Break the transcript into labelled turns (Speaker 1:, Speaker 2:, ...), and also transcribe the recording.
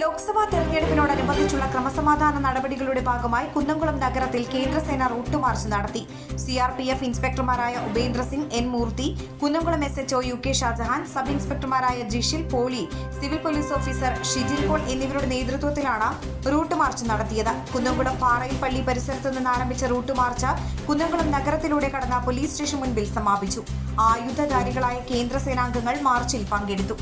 Speaker 1: ലോക്സഭാ തെരഞ്ഞെടുപ്പിനോടനുബന്ധിച്ചുള്ള ക്രമസമാധാന നടപടികളുടെ ഭാഗമായി കുന്നംകുളം നഗരത്തിൽ കേന്ദ്രസേന റൂട്ട് മാർച്ച് നടത്തി. C R P F ഇൻസ്പെക്ടർമാരായ Upendra Singh N Murthy Kunnamkulam S H O U K Shajahan sub ഇൻസ്പെക്ടർമാരായ Jishil Poly civil police officer Shijil Paul എന്നിവരുടെ നേതൃത്വത്തിലാണ് route march നടത്തിയത്. കുന്നംകുളം പാറയിൽ പള്ളി പരിസരത്ത് നിന്ന് ആരംഭിച്ച റൂട്ട് മാർച്ച് കുന്നംകുളം നഗരത്തിലൂടെ കടന്ന പോലീസ് സ്റ്റേഷൻ മുൻപിൽ സമാപിച്ചു. ആയുധധാരികളായ കേന്ദ്ര സേനാംഗങ്ങൾ മാർച്ചിൽ പങ്കെടുത്തു.